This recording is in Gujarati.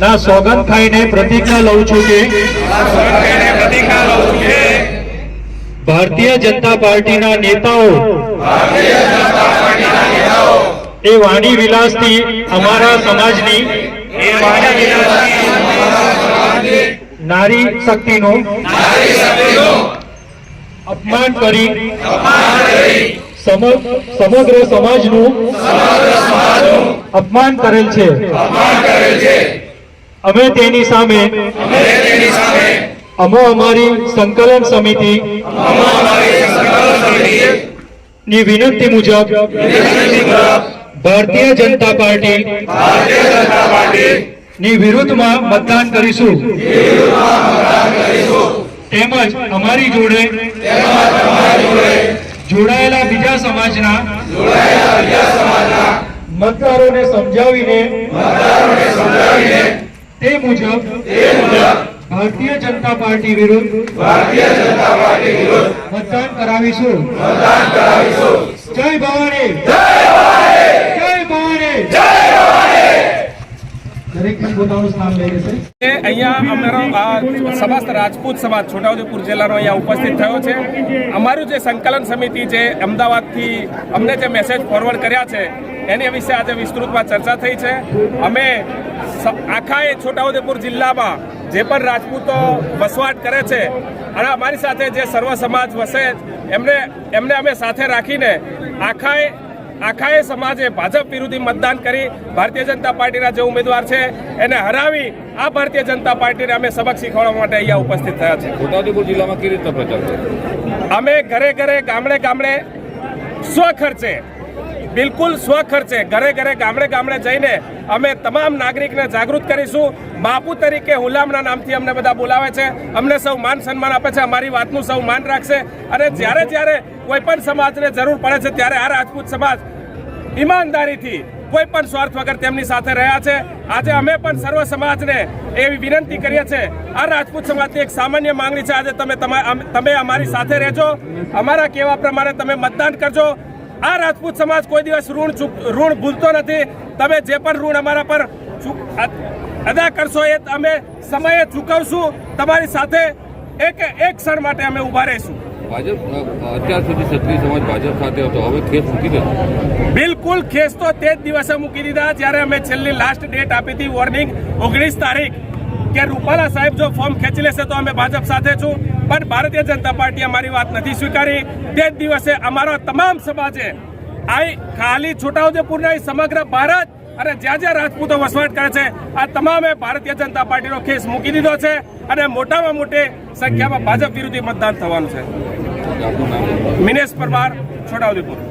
ના સોગંદ ખાઈને પ્રતિજ્ઞા લઉં છું કે ભારતીય જનતા પાર્ટીના નેતાઓ એ વાણી વિલાસથી અમારા સમાજની નારી શક્તિનું અપમાન કરી સમગ્ર સમાજનું અપમાન કરેલ છે. અમે તેની સામે અમો અમારી સંકલન સમિતિ ની વિનંતી મુજબ ભારતીય જનતા પાર્ટી ની વિરુદ્ધમાં મતદાન કરીશું. તેમજ અમારી જોડે જોડાયેલા બીજા સમાજના મતદારોને સમજાવીને તે મુજબ ભારતીય જનતા પાર્ટી વિરુદ્ધ મતદાન કરાવીશું. જય ભવાની. જય ભવાની દરેક પોતાનું અહીંયા અમારો આ સમસ્ત રાજપૂત સમાજ, છોટાઉદેપુર જિલ્લાનો અહીંયા ઉપસ્થિત થયો છે. અમારું જે સંકલન સમિતિ જે અમદાવાદથી અમને જે મેસેજ ફોરવર્ડ કર્યા છે, એની વિશે આજે વિસ્તૃતમાં ચર્ચા થઈ છે. અમે આખા એ છોટાઉદેપુર જિલ્લામાં જે પણ રાજપૂતો વસવાટ કરે છે, અને અમારી સાથે જે સર્વ સમાજ વસે, એમને એમને અમે સાથે રાખીને આખાએ આખાએ સમાજે ભાજપ વિરોધી મતદાન કરી ભારતીય જનતા પાર્ટીના જે ઉમેદવાર છે એને હરાવી આ ભારતીય જનતા પાર્ટીને અમે સબક શીખવાડવા માટે અહીંયા ઉપસ્થિત થયા છે. છોટાઉદેપુર જિલ્લામાં કેવી રીતે પ્રચાર અમે ઘરે ઘરે ગામડે ગામડે સ્વ ખર્ચે બિલકુલ સ્વખર્ચે ઘરે ઘરે ગામડે ગામડે જઈને અમે તમામ નાગરિકને જાગૃત કરીશું. બાપુ તરીકે હુલામના નામથી અમને બધા બોલાવે છે. અમને સૌ માન સન્માન આપે છે. અમારી વાતનું સૌ માન રાખશે. અને જ્યારે જ્યારે કોઈ પણ સમાજને જરૂર પડે છે, ત્યારે આ રાજપૂત સમાજ ઈમાનદારીથી કોઈ પણ સ્વાર્થ વગર તેમની સાથે રહ્યા છે. આજે અમે પણ સર્વ સમાજને એવી વિનંતી કરીએ છીએ. આ રાજપૂત સમાજની એક સામાન્ય માંગણી છે. આજે તમે તમા- અમારી સાથે રહેજો. અમારા કહેવા પ્રમાણે તમે મતદાન કરજો. આ રાજપૂત સમાજ કોઈ દિવસ ઋણ ઋણ ભૂલતો નથી. તમે જે પણ ઋણ અમારા પર ચૂક- અદા કરશો એ અમે સમયે ચૂકવશું. તમારી સાથે એક એક ક્ષણ માટે અમે ઊભા રહીશું. ભાજપ અત્યાર સુધી ક્ષત્રિય સમાજ ભાજપ સાથે હતો. હવે ખેસ મૂકી બિલકુલ ખેસ તો તે જ દિવસે મૂકી દીધા જ્યારે અમે છેલ્લી લાસ્ટ ડેટ આપી હતી વોર્નિંગ ઓગણીસ તારીખ. કે રૂપાલા સાહેબ જો ફોર્મ ખેંચી લેશે તો અમે ભાજપ સાથે છું. પણ ભારતીય જનતા પાર્ટી અમારી વાત નથી સ્વીકારી. તે જ દિવસે અમારો તમામ સમાજે આ ખાલી છોટાઉદેપુરના સમગ્ર ભારત અને જ્યાં જ્યાં રાજપૂતો વસવાટ કરે છે આ તમામે ભારતીય જનતા પાર્ટીનો કેસ મૂકી દીધો છે અને મોટામાં મોટી સંખ્યામાં ભાજપ વિરોધી મતદાન થવાનું છે. મિનેશ પરમાર છોટાઉદેપુર.